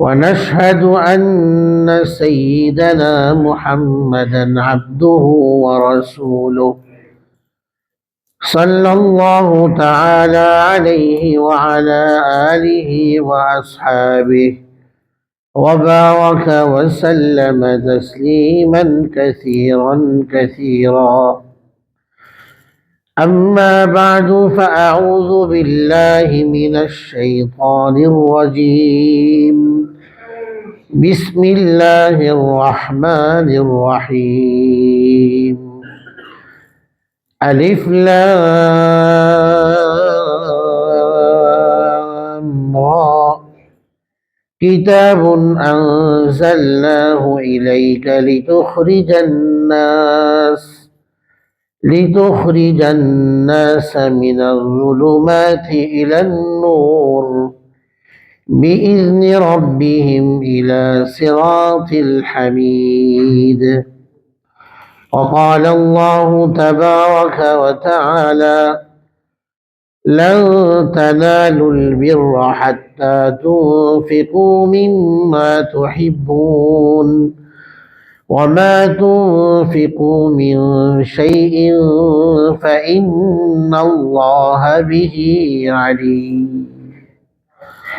ونشهد أن سيدنا محمدا عبده ورسوله صلى الله تعالى عليه وعلى آله وأصحابه وبارك وسلم تسليما كثيرا كثيرا. أما بعد فأعوذ بالله من الشيطان الرجيم. بسم الله الرحمن الرحيم. ألف لام را. كتاب أنزلناه إليك لتخرج الناس لتخرج الناس من الظلمات إلى النور. بإذن ربهم إلى صراط الحميد. وقال الله تبارك وتعالى لن تنالوا البر حتى تنفقوا مما تحبون وما تنفقوا من شيء فإن الله به عليم.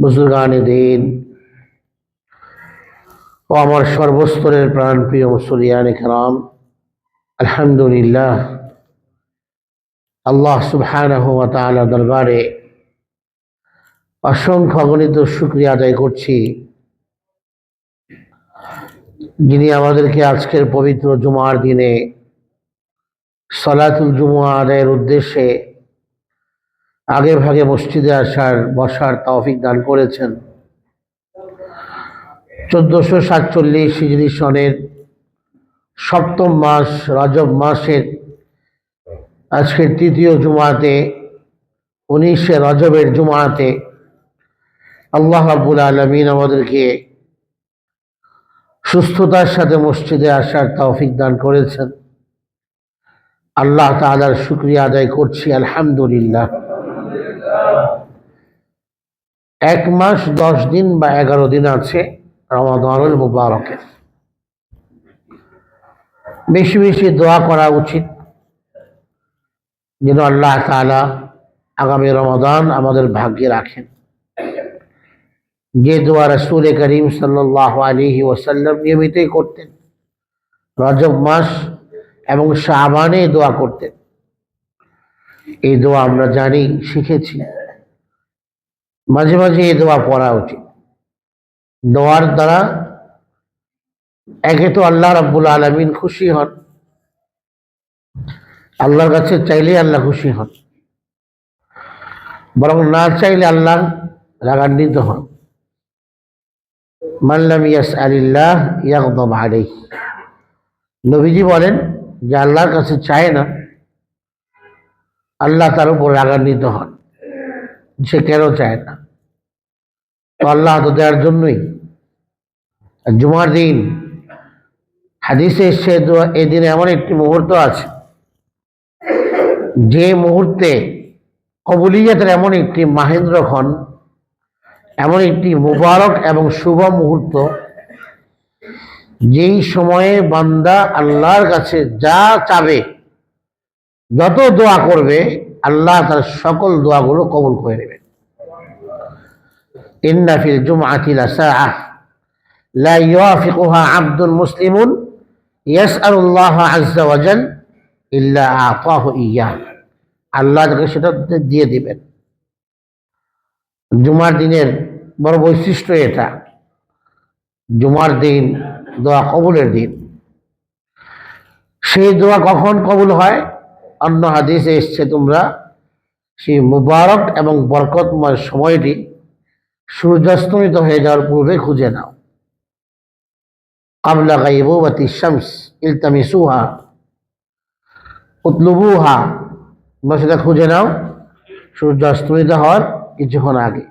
বুজুর্গান দিন। ও আমার সর্বস্তরের প্রাণপ্রিয় মুসলিয়ান খেরাম আলহামদুলিল্লাহ। আল্লাহ সুবহানাহ দরবারে অসংখ্য অগণিত শুক্রিয়া আদায় করছি। যিনি আমাদেরকে আজকের পবিত্র জুমার দিনে সলাতুল জুমা আদায়ের উদ্দেশ্যে আগে ভাগে মসজিদে আসার, বসার তৌফিক দান করেছেন। চোদ্দশো সাতচল্লিশ হিজরি সনের সপ্তম মাস, রজব মাসের আজকের তৃতীয় জুমাতে, উনিশে রজবের জুমাতে আল্লাহ রাবুল আলমিন আমাদেরকে সুস্থতার সাথে মসজিদে আসার তৌফিক দান করেছেন। আল্লাহ তালার শুক্রিয়া আদায় করছি, আলহামদুলিল্লাহ। এক মাস, দশ দিন বা এগারো দিন আছে রমাদানুল মুবারকের। বেশি বেশি দোয়া করা উচিত। যেন আল্লাহ তালা আগামী রমাদান আমাদের ভাগ্যে রাখেন। যে দোয়া রসুল করিম সাল্লাহ আলিহি ওসাল্লাম নিয়মিতই করতেন। রজব মাস এবং শাহবানে দোয়া করতেন। এই দোয়া আমরা জানি, শিখেছি। মাঝে মাঝে এই দোয়া পড়া উচিত। দোয়ার দ্বারা একে তো আল্লাহ রাব্বুল আলমিন খুশি হন। আল্লাহর কাছে চাইলে আল্লাহ খুশি হন। বরং না চাইলে আল্লাহ রাগান্বিত হন। মাল্লাম ইয়াস আলিল্লাহ ইয়াকদম নবীজি বলেন যে আল্লাহর কাছে চায় না আল্লাহ তার উপর রাগান্বিত হন। সে কেন চায় না? আল্লাহ তো দেওয়ার জন্যই। জুমার দিন, হাদিসে এসছে এই দিনে এমন একটি মুহূর্ত আছে। যে মুহূর্তে কবুলিয়াতের এমন একটি মাহেন্দ্র মাহেন্দ্রক্ষণ এমন একটি মুবারক এবং শুভ মুহূর্ত, যেই সময়ে বান্দা আল্লাহর কাছে যা চাবে যত দোয়া করবে, আল্লাহ তার সকল দোয়াগুলো কবুল করে নেবেন। ইন্না ফিল জুমআতি লাসাআহ। লা ইউয়াফিকুহা আবদুন মুসলিমুন, ইয়াসআলুল্লাহ আযজা ওয়া জাল ইল্লা আতাহু ইয়্যাহ আল্লাহ তাকে সেটা দিয়ে দিবেন। জুমার দিনের বড় বৈশিষ্ট্য এটা। জুমার দিন দোয়া কবুলের দিন। সেই দোয়া কখন কবুল হয়? অন্য হাদিসে এসছে তোমরা সেই মুবারক এবং বরকতময় সময়টি সূর্যাস্তমিত হয়ে যাওয়ার পূর্বে খুঁজে নাও। কাবলা গাইবুবাতি শামস ইলতামিসুহা, উতলুবুহা, তোমরা সেটা খুঁজে নাও। সূর্যাস্তমিত হওয়ার কিছুক্ষণ আগে।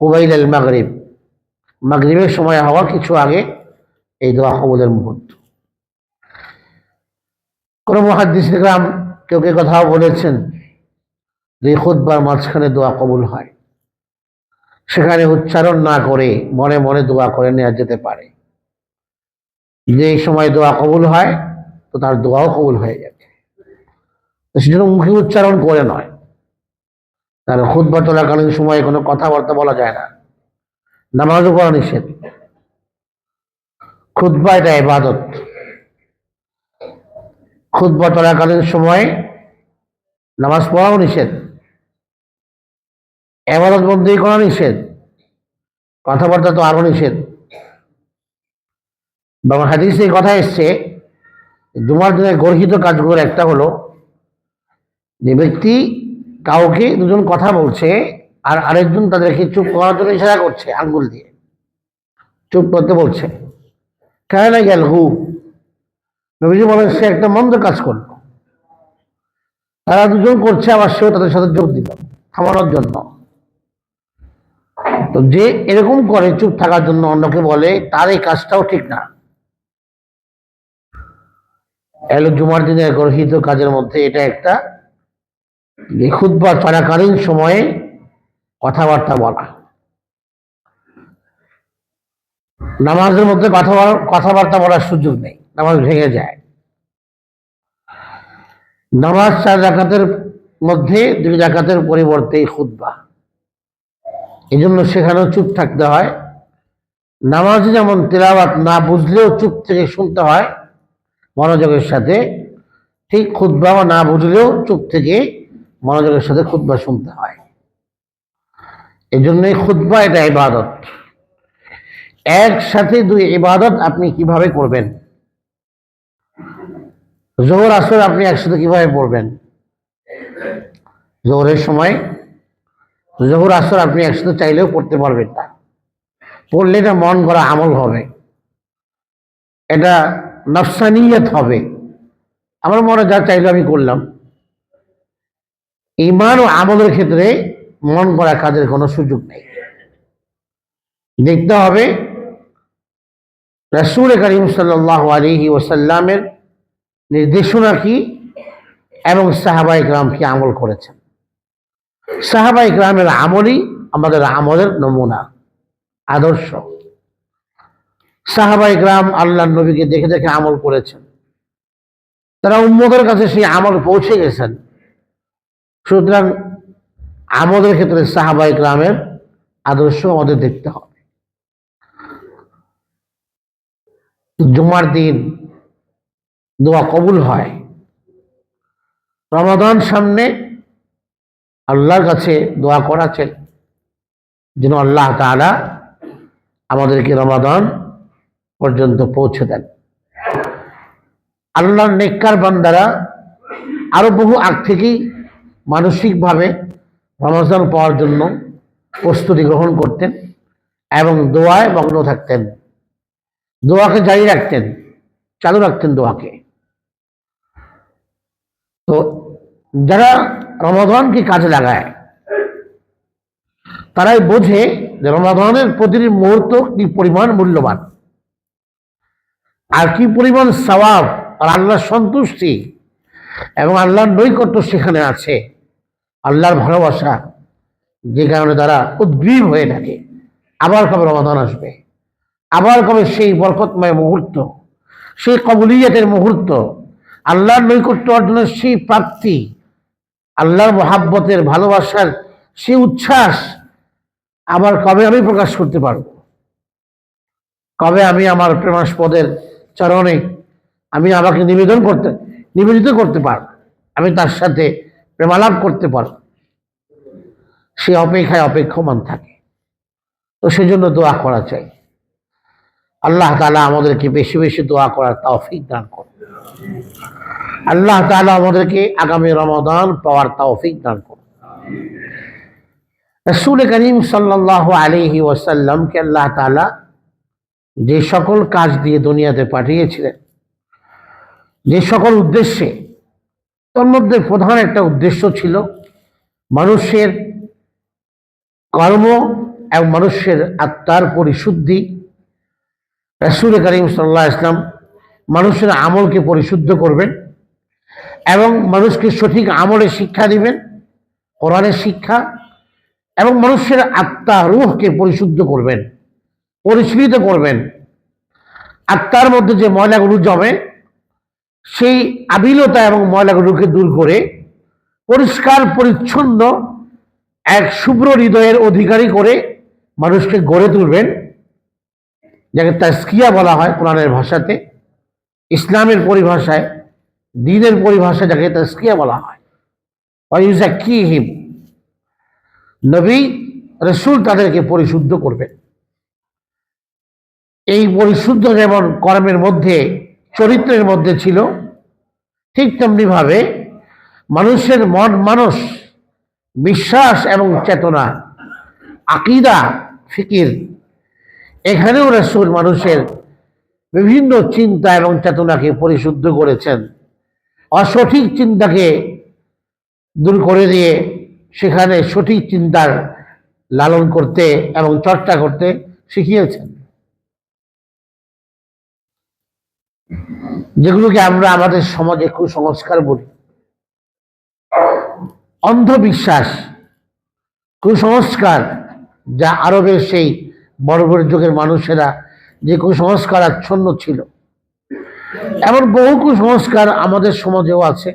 কুবাইল আল মাগরিব, মাগরিবের সময় হওয়ার কিছু আগে, এই দোয়া কবুলের মুহূর্ত। কোন মহাদিস গ্রাম কেউ কে কথাও বলেছেন যে খুদ্বার মাঝখানে দোয়া কবুল হয়। সেখানে উচ্চারণ না করে মনে মনে দোয়া করে নেওয়া যেতে পারে। যে সময় দোয়া কবুল হয়, তো তার দোয়াও কবুল হয়ে যাবে। সেজন্য মুখে উচ্চারণ করে নয়। তার খুদ্া চলাকালীন সময়ে কোনো কথাবার্তা বলা যায় না। নামাজও করা নিষেধ। খুদ্া এটা ইবাদত। খুদ্া চলাকালীন সময়ে নামাজ পড়াও নিষেধ। এবাদত বন্দি করা নিষেধ। কথাবার্তা তো আরও নিষেধ। বাবা হাদিসে এই কথা এসছে, জুমার দিনে গর্হিত কাজগুলোর একটা হলো, যে ব্যক্তি কাউকে দুজন কথা বলছে আর আরেকজন তাদেরকে চুপ করার জন্য ইশারা করছে আঙ্গুল দিয়ে। চুপ করতে বলছে। কেন গেল হু নবীজি বলেন, সে একটা মন্দ কাজ করল। তারা দুজন করছে, আবার সেও তাদের সাথে যোগ দিল, থামানোর জন্য। তো যে এরকম করে চুপ থাকার জন্য অন্যকে বলে, তার এই কাজটাও ঠিক না। এলো জুমার দিনের গর্হিত কাজের মধ্যে এটা একটা খুদ্া চলাকালীন সময়ে কথাবার্তা বলা। নামাজের মধ্যে কথা কথাবার্তা বলার সুযোগ নেই। নামাজ ভেঙে যায়। নামাজ চার জাকাতের মধ্যে দুই জাকাতের পরিবর্তে খুদ্া এই জন্য সেখানেও চুপ থাকতে হয়। নামাজে যেমন তেলাওয়াত না বুঝলেও চুপ থেকে শুনতে হয় মনোযোগের সাথে, ঠিক খুদ্া না বুঝলেও চুপ থেকে মনোযোগের সাথে খুদ্া শুনতে হয়। এই জন্যই খুদ্া এটা ইবাদত। একসাথে দুই ইবাদত আপনি কীভাবে করবেন? জোহর আসর আপনি একসাথে কীভাবে পড়বেন? জোহরের সময় জোহর আসর আপনি একসাথে চাইলেও পড়তে পারবেন না। পড়লে এটা মন করা আমল হবে। এটা নফসানিয়ত হবে। আমার মনে যা চাইলে আমি করলাম। ইমান ও আমলের ক্ষেত্রে মন করা কাজের কোনো সুযোগ নেই। দেখতে হবে, রসুল করিম সাল্লাহ আলহি ওসাল্লামের নির্দেশনা কি? এবং সাহাবাই গ্রাম কি আমল করেছেন? সাহাবাই গ্রামের আমলই আমাদের আমলের নমুনা, আদর্শ। সাহাবাই গ্রাম আল্লাহ নবীকে দেখে দেখে আমল করেছেন। তারা উম্মদের কাছে সেই আমল পৌঁছে গেছেন। সুতরাং আমাদের ক্ষেত্রে সাহাবাই গ্রামের আদর্শ আমাদের দেখতে হবে। জুমার দিন দোয়া কবুল হয়। রমাদান সামনে আল্লাহর কাছে দোয়া করাছেন, যেন আল্লাহ তাআলা আমাদেরকে রমাদান পর্যন্ত পৌঁছে দেন। আল্লাহর নেককার বান্দারা আরও বহু আগ থেকেই মানসিকভাবে রমজান পাওয়ার জন্য প্রস্তুতি গ্রহণ করতেন এবং দোয়ায় মগ্ন থাকতেন। দোয়াকে জারি রাখতেন, চালু রাখতেন দোয়াকে। তো যারা রমাদানকে কাজে লাগায়, তারাই বোঝে যে রমাদানের প্রতিটি মুহূর্ত কি পরিমাণ মূল্যবান। আর কি পরিমাণ সওয়াব, আর আল্লাহর সন্তুষ্টি, এবং আল্লাহর নৈকট্য সেখানে আছে। আল্লাহর ভালোবাসা, যে কারণে তারা উদ্গ্রীব হয়ে থাকে। আবার কবে রমাদান আসবে? আবার কবে সেই বরকতময় মুহূর্ত, সেই কবুলিয়াতের মুহূর্ত আল্লাহর নৈকট্য অর্জনের সেই প্রাপ্তি, আল্লাহর মহাব্বতের ভালোবাসার সেই উচ্ছ্বাস আবার কবে আমি প্রকাশ করতে পারব? কবে আমি আমার প্রেমাস্পদের চরণে আমি আমাকে নিবেদন করতে, নিবেদিত করতে পারব? আমি তার সাথে প্রেমালাপ করতে পারব? সে অপেক্ষায় অপেক্ষমান থাকে। তো সেজন্য দোয়া করা চাই। আল্লাহ তালা আমাদেরকে বেশি বেশি দোয়া করার তৌফিক দান করুন। আল্লাহ তালা আমাদেরকে আগামী রমাদান পাওয়ার তৌফিক দান করুন। রসুল করিম সাল্লাহ আলিহি ওয়াসাল্লামকে আল্লাহ তালা যে সকল কাজ দিয়ে দুনিয়াতে পাঠিয়েছিলেন, যে সকল উদ্দেশ্যে, তার মধ্যে প্রধান একটা উদ্দেশ্য ছিল মানুষের কর্ম এবং মানুষের আত্মার পরিশুদ্ধি। রসুল করিম সাল্লাহ ইসলাম মানুষের আমলকে পরিশুদ্ধ করবেন এবং মানুষকে সঠিক আমলে শিক্ষা দিবেন কোরআনের শিক্ষা এবং মানুষের আত্মা রুহকে পরিশুদ্ধ করবেন, পরিশীলিত করবেন। আত্মার মধ্যে যে ময়লাগুলো জমে, সেই আবিলতা এবং ময়লাগুলোকে দূর করে পরিষ্কার, পরিচ্ছন্ন এক শুভ্র হৃদয়ের অধিকারী করে মানুষকে গড়ে তুলবেন, যাকে তাস্কিয়া বলা হয় কোরআনের ভাষাতে। ইসলামের পরিভাষায় দিনের পরিভাষায় যাকে তাস্কিয়া বলা হয়। কি হিম নবী, রসুল তাদেরকে পরিশুদ্ধ করবেন। এই পরিশুদ্ধ যেমন কর্মের মধ্যে, চরিত্রের মধ্যে ছিল, ঠিক তেমনিভাবে মানুষের মন মানুষ বিশ্বাস এবং চেতনা, আকিদা, ফিকির, এখানেও রসুল মানুষের বিভিন্ন চিন্তা এবং চেতনাকে পরিশুদ্ধ করেছেন। অসঠিক চিন্তাকে দূর করে দিয়ে সেখানে সঠিক চিন্তার লালন করতে এবং চর্চা করতে শিখিয়েছেন। যেগুলোকে আমরা আমাদের সমাজে কুসংস্কার বলি। অন্ধবিশ্বাস, কুসংস্কার, যা আরবের সেই বড় যুগের মানুষেরা যে কুসংস্কার আচ্ছন্ন ছিল। এমন বহু কুসংস্কার আমাদের সমাজেও আছে।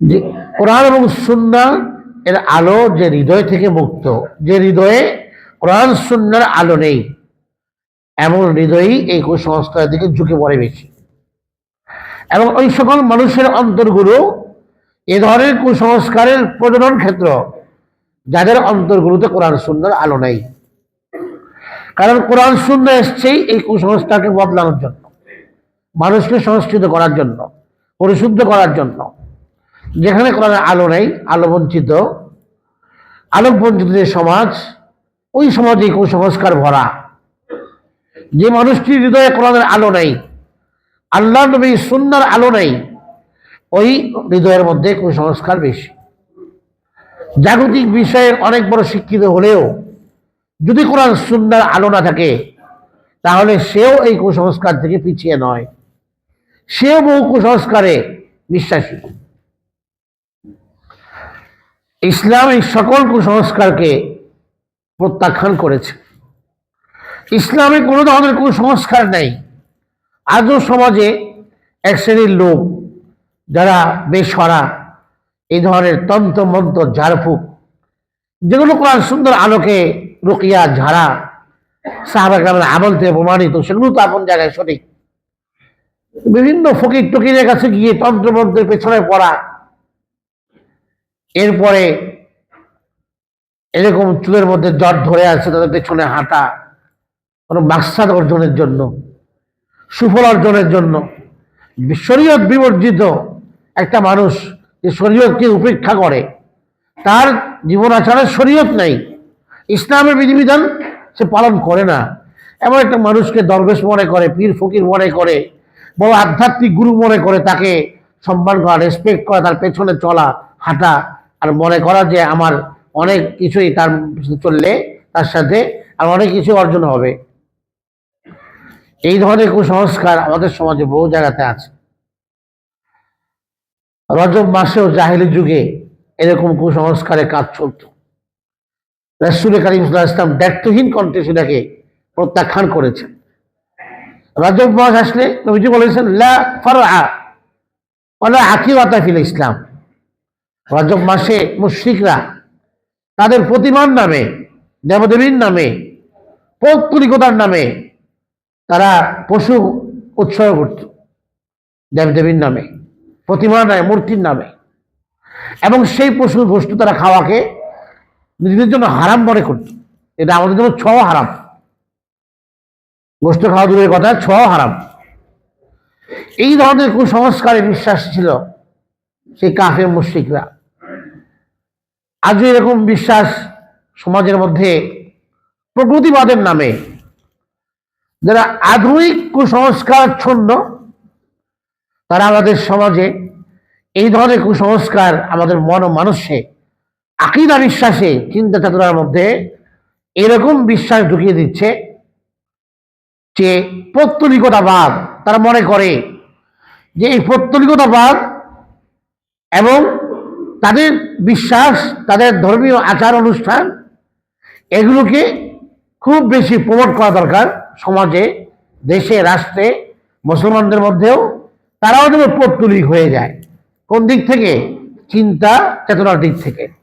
যে কোরআন এবং সুন্না এর আলো যে হৃদয় থেকে মুক্ত, যে হৃদয়ে কোরআন সুন্নার আলো নেই, এমন হৃদয়ই এই কুসংস্কারের দিকে ঝুঁকে পড়ে বেশি। এবং ওই সকল মানুষের অন্তরগুলো এ ধরনের কুসংস্কারের প্রজনন ক্ষেত্র, যাদের অন্তরগুলোতে কোরআন সুন্দর আলো নেই। কারণ কোরআন সুন্দর এসছেই এই কুসংস্কারকে বদলানোর জন্য, মানুষকে সংস্কৃত করার জন্য, পরিশুদ্ধ করার জন্য। যেখানে কোরআনের আলো নেই, আলো বঞ্চিত আলোক বঞ্চিত যে সমাজ, ওই সমাজে কুসংস্কার ভরা। যে মানুষটির হৃদয়ে কোরআনের আলো নেই, আল্লাহ নবী সুন্নার আলো নেই, ওই হৃদয়ের মধ্যে কুসংস্কার বেশি। জাগতিক বিষয়ের অনেক বড় শিক্ষিত হলেও যদি কোরআন সুন্দর আলো না থাকে, তাহলে সেও এই কুসংস্কার থেকে পিছিয়ে নয়। সেও বহু কুসংস্কারে বিশ্বাসী। ইসলাম এই সকল কুসংস্কারকে প্রত্যাখ্যান করেছে। ইসলামে কোনো ধরনের কুসংস্কার নেই। আজও সমাজে এক শ্রেণির লোক যারা বেসরা এই ধরনের তন্ত্র মন্ত্র ঝাড়ফুঁক, যেগুলো কোরআন সুন্দর আলোকে রুকিয়া, ঝাড়া সাহাবাগ্রামের আমল থেকে প্রমাণিত, সেগুলো তো আপন জায়গায় সঠিক। বিভিন্ন ফকির টকিরের কাছে গিয়ে তন্ত্রমন্ত্রের পেছনে পড়া, এরপরে এরকম চুলের মধ্যে জ্বর ধরে আছে তাদের পেছনে হাঁটা, কোনো মাকসাদ অর্জনের জন্য, সুফল অর্জনের জন্য। শরীয়ত বিবর্জিত একটা মানুষ যে শরীয়তকে উপেক্ষা করে, তার জীবন আচরণের শরীয়ত নাই। ইসলামের বিধিবিধান সে পালন করে না। এমন একটা মানুষকে দরবেশ মনে করে, পীর ফকির মনে করে, বড় আধ্যাত্মিক গুরু মনে করে, তাকে সম্মান করা রেসপেক্ট করা, তার পেছনে চলা, হাঁটা, আর মনে করা যে আমার অনেক কিছুই তার চললে তার সাথে আর অনেক কিছু অর্জন হবে। এই ধরনের কুসংস্কার আমাদের সমাজে বহু জায়গাতে আছে। রজব মাসেও জাহেলি যুগে এরকম কুসংস্কারে কাজ চলত। রসুল করিম ইসলাম দায়িত্বহীন কণ্ঠে সেটাকে প্রত্যাখ্যান করেছেন। রজব মাস আসলে নবীজি বলেছেন, লা ফারআ ওয়ালা আকিরাতা ফিল ইসলাম। রজব মাসে মুশরিকরা তাদের প্রতিমান নামে, দেবদেবীর নামে, পৌত্তলিকতার নামে তারা পশু উৎসর্গ করত দেবদেবীর নামে প্রতিমা নামে, মূর্তির নামে। এবং সেই পশুর বস্তু তারা খাওয়াকে নিজেদের জন্য হারাম মনে করত এটা আমাদের জন্য ছ হারাম। গোষ্ঠ খাওয়া দূরের কথা, ছ হারাম। এই ধরনের কুসংস্কারে বিশ্বাস ছিল সেই কাফে মুশ্রিকরা। আজও এরকম বিশ্বাস সমাজের মধ্যে প্রকৃতিবাদের নামে। যারা আধুনিক কুসংস্কার কুসংস্কারচ্ছন্ন তারা আমাদের সমাজে এই ধরনের কুসংস্কার আমাদের মন ও মানুষে আকিদা বিশ্বাসে চিন্তা চেতনার মধ্যে এরকম বিশ্বাস ঢুকিয়ে দিচ্ছে যে পৌত্তলিকতাবাদ তারা মনে করে যে এই পৌত্তলিকতাবাদ এবং তাদের বিশ্বাস, তাদের ধর্মীয় আচার অনুষ্ঠান, এগুলোকে খুব বেশি প্রমোট করা দরকার সমাজে, দেশে, রাষ্ট্রে, মুসলমানদের মধ্যেও তারাও যেন পৌত্তলিক হয়ে যায়। কোন দিক থেকে? চিন্তা চেতনার দিক থেকে।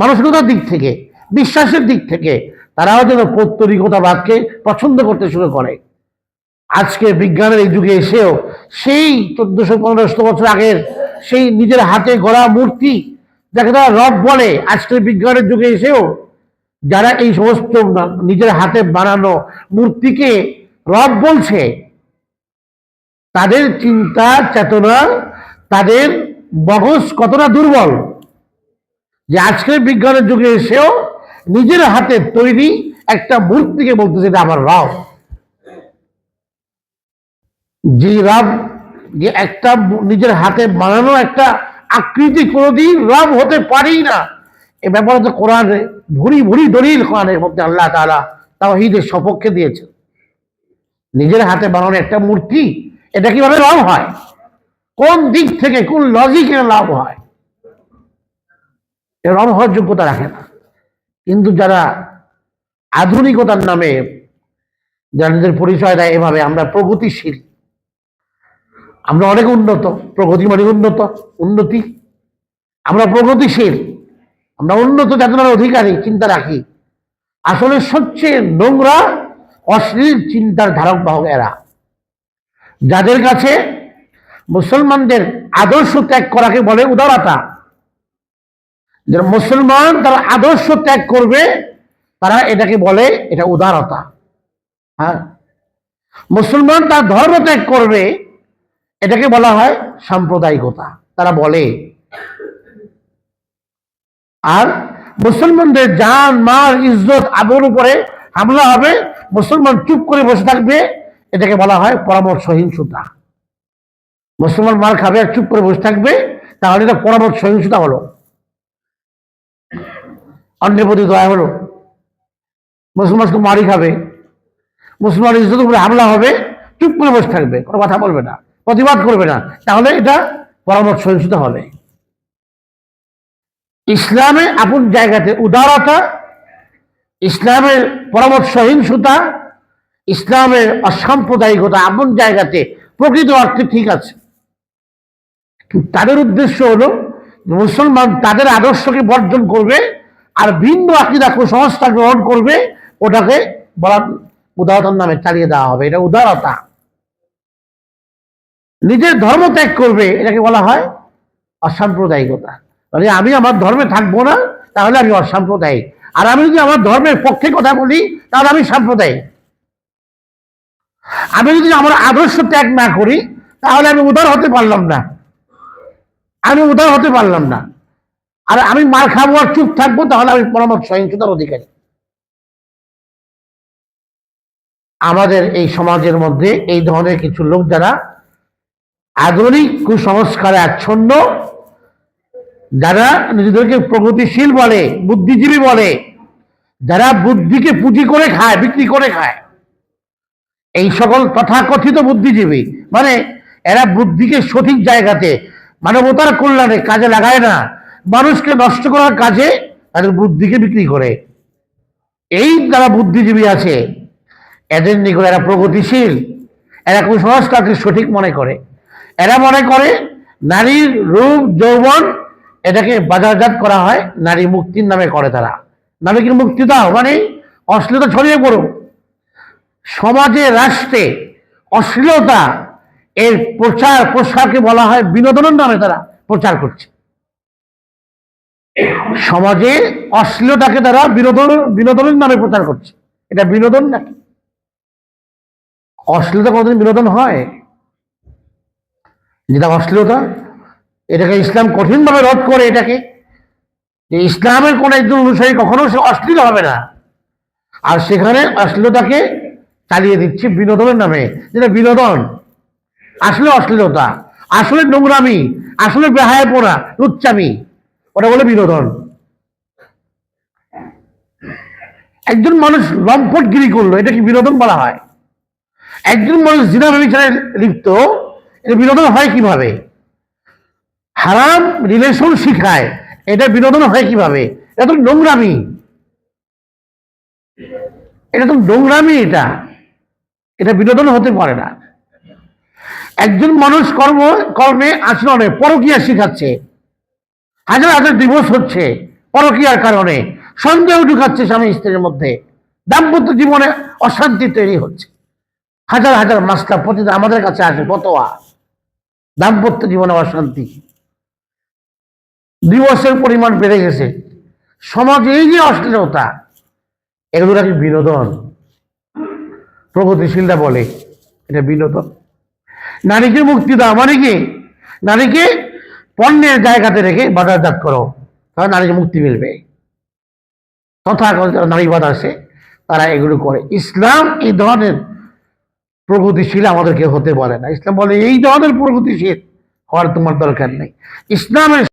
মানসিকতার দিক থেকে, বিশ্বাসের দিক থেকে, তারাও যেন পৌত্তলিকতাবাদকে পছন্দ করতে শুরু করে। আজকে বিজ্ঞানের এই যুগে এসেও সেই চোদ্দশো পনেরোশো বছর আগের সেই নিজের হাতে গড়া মূর্তি, যাকে তারা রব বলে, আজকের বিজ্ঞানের যুগে এসেও যারা এই সমস্ত নিজের হাতে বানানো মূর্তিকে রব বলছে, তাদের চিন্তা, চেতনা, তাদের মগজ কতটা দুর্বল যে আজকের বিজ্ঞানের যুগে এসেও নিজের হাতে তৈরি একটা মূর্তিকে বলতেছে এটা আমার রব যে রব যে একটা নিজের হাতে বানানো একটা আকৃতি কোনোদিন রব হতে পারেই না। এ ব্যাপারে তো কোরআনে ভুরি ভুরি দলিল কোরআনের মধ্যে আল্লাহ তাআলা তাওহীদের সপক্ষে দিয়েছেন। নিজের হাতে বানানো একটা মূর্তি, এটা কীভাবে লাভ হয়? কোন দিক থেকে কোন লজিকের লাভ হয়? এর লাভ হওয়ার যোগ্যতা রাখে না। কিন্তু যারা আধুনিকতার নামে যারা নিজের পরিচয় দেয় এভাবে, আমরা প্রগতিশীল। আমরা অনেক উন্নত প্রগতি মানে উন্নত, উন্নতি। আমরা প্রগতিশীল, আমরা উন্নত চেতনার অধিকারী, চিন্তা রাখি। আসলে সবচেয়ে নোংরা, অশ্লীল চিন্তার ধারক বাহক এরা। যাদের কাছে মুসলমানদের আদর্শ ত্যাগ করাকে বলে উদারতা। যারা মুসলমান, তারা আদর্শ ত্যাগ করবে, তারা এটাকে বলে এটা উদারতা। হ্যাঁ? মুসলমান তার ধর্ম ত্যাগ করবে, এটাকে বলা হয় সাম্প্রদায়িকতা। তারা বলে। আর মুসলমানদের জান, মাল, ইজ্জত আবর উপরে হামলা হবে, মুসলমান চুপ করে বসে থাকবে, এটাকে বলা হয় পরামর্শ সহিংসতা মুসলমান মার খাবে আর চুপ করে বসে থাকবে, তাহলে এটা পরামর্শ সহিংসতা হলো অন্যের প্রতি দয়া হলো। মুসলমানকে মারি খাবে। মুসলমান ইজ্জত উপরে হামলা হবে, চুপ করে বসে থাকবে, কোনো কথা বলবে না, প্রতিবাদ করবে না। তাহলে এটা পরামর্শ সহিংসতা হবে। ইসলামে আপন জায়গাতে উদারতা ইসলামের পরামর্শ সহিংসতা ইসলামের অসাম্প্রদায়িকতা আপন জায়গাতে প্রকৃত অর্থে ঠিক আছে। তাদের উদ্দেশ্য হলো, মুসলমান তাদের আদর্শকে বর্জন করবে আর ভিন্ন আকিদা কুসংস্কার গ্রহণ করবে, ওটাকে বলা উদারতার নামে চালিয়ে দেওয়া হবে। এটা উদারতা। নিজের ধর্ম ত্যাগ করবে, এটাকে বলা হয় অসাম্প্রদায়িকতা। মানে আমি আমার ধর্মে থাকব না, তাহলে আমি অসাম্প্রদায়িক। আর আমি যদি আমার ধর্মের পক্ষে কথা বলি, তাহলে আমি সাম্প্রদায়িক। আমি যদি আমার আদর্শ ত্যাগ না করি, তাহলে আমি উদার হতে পারলাম না। আমি উদার হতে পারলাম না। আর আমি মার খাব আর চুপ থাকব, তাহলে আমি পরামর্শ সহিংসতার অধিকারী। আমাদের এই সমাজের মধ্যে এই ধরনের কিছু লোক যারা আধুনিক কুসংস্কারে আচ্ছন্ন, যারা নিজেদেরকে প্রগতিশীল বলে, বুদ্ধিজীবী বলে, যারা বুদ্ধিকে পুঁজি করে খায়, বিক্রি করে খায়, এই সকল তথাকথিত বুদ্ধিজীবী মানে এরা বুদ্ধিকে সঠিক জায়গাতে, মানবতার কল্যাণে কাজে লাগায় না। মানুষকে নষ্ট করার কাজে তাদের বুদ্ধিকে বিক্রি করে। এই যারা বুদ্ধিজীবী আছে, এদের নিকট এরা প্রগতিশীল, এরা কুসংস্কারকে সঠিক মনে করে। এরা মনে করে নারীর রূপ, যৌবন এটাকে বাজারজাত করা হয়, নারী মুক্তির নামে করে তারা। নারীকে মুক্তি দাও? মানে অশ্লীলতা ছড়িয়ে পড়ো সমাজে, রাষ্ট্রে অশ্লীলতা এর প্রচার প্রসারকে বলা হয় বিনোদনের নামে তারা প্রচার করছে। সমাজে অশ্লীলতাকে তারা বিনোদন, বিনোদনের নামে প্রচার করছে। এটা বিনোদন নাকি? অশ্লীলতা কোনোদিন বিনোদন হয়? যেটা অশ্লীলতা, এটাকে ইসলাম কঠিনভাবে রোধ করে এটাকে। যে ইসলামের কোন একজন অনুসারী কখনো সে অশ্লীল হবে না। আর সেখানে অশ্লীলতাকে চালিয়ে দিচ্ছে বিনোদনের নামে। যেটা বিনোদন। আসলে অশ্লীলতা, আসলে নোংরামি, আসলে বেহায় পোড়া লুচ্চামি। ওটা বলে বিনোদন। একজন মানুষ লম্পটগিরি করল, এটা কি বিনোদন বলা হয়? একজন মানুষ জিনা ব্যবচারে লিপ্ত, এটা বিনোদন হয় কীভাবে? হারাম রিলেশন শিখায়, এটা বিনোদন হয় কীভাবে? এটা তো নোংরামি। এটা তো নোংরামি এটা। এটা বিনোদন হতে পারে না। একজন মানুষ কর্ম, কর্মে আচরণে পরকিয়া শিখাচ্ছে হাজার হাজার ডিভোর্স হচ্ছে, পরকিয়ার কারণে সন্দেহ ঢুকাচ্ছে স্বামী স্ত্রীর মধ্যে। দাম্পত্য জীবনে অশান্তি তৈরি হচ্ছে। হাজার হাজার মাসলা প্রতিদিন আমাদের কাছে আসে ফতোয়া। দাম্পত্য জীবনে অশান্তি। দিবসের পরিমাণ বেড়ে গেছে। সমাজে এই যে অশ্লীলতা এগুলো নাকি বিনোদন। প্রগতিশীলরা বলে এটা বিনোদন। নারীকে মুক্তি দাও মানে কি? নারীকে পণ্যের জায়গাতে রেখে বাজারজাত করো, তাহলে নারীকে মুক্তি মিলবে। তথা যারা নারীবাদ আছে, তারা এগুলো করে। ইসলাম এই ধরনের প্রগতিশীল আমাদেরকে হতে বলে না। ইসলাম বলে, এই ধরনের প্রগতিশীল হওয়ার তোমার দরকার নেই। ইসলামের